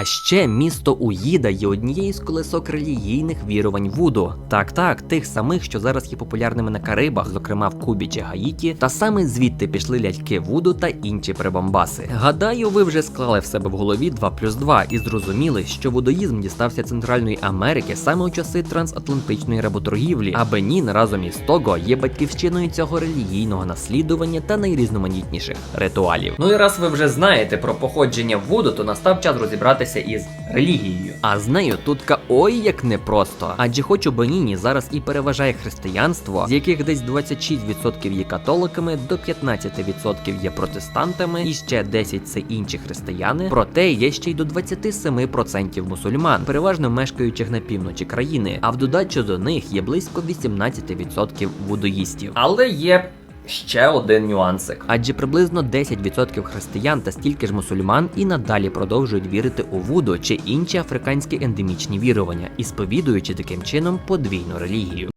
А ще місто Уїда є однією з колесок релігійних вірувань Вуду. Так, так, тих самих, що зараз є популярними на Карибах, зокрема в Кубі чи Гаїті, та саме звідти пішли ляльки Вуду та інші прибамбаси. Гадаю, ви вже склали в себе в голові 2 плюс 2 і зрозуміли, що вудоїзм дістався Центральної Америки саме у часи трансатлантичної работоргівлі, а Бенін разом із Того є батьківщиною цього релігійного наслідування та найрізноманітніших ритуалів. Ну і раз ви вже знаєте про походження Вуду, то настав час розібратися із релігією. А з нею тутка ой як непросто. Адже хоч у Беніні зараз і переважає християнство, з яких десь 26% є католиками, до 15% є протестантами, і ще 10 це інші християни. Проте є ще й до 27% мусульман, переважно мешкаючих на півночі країни. А в додачу до них є близько 18% вудоїстів. Але є Ще один нюансик. Адже приблизно 10% християн та стільки ж мусульман і надалі продовжують вірити у вуду чи інші африканські ендемічні вірування, і сповідуючи таким чином подвійну релігію.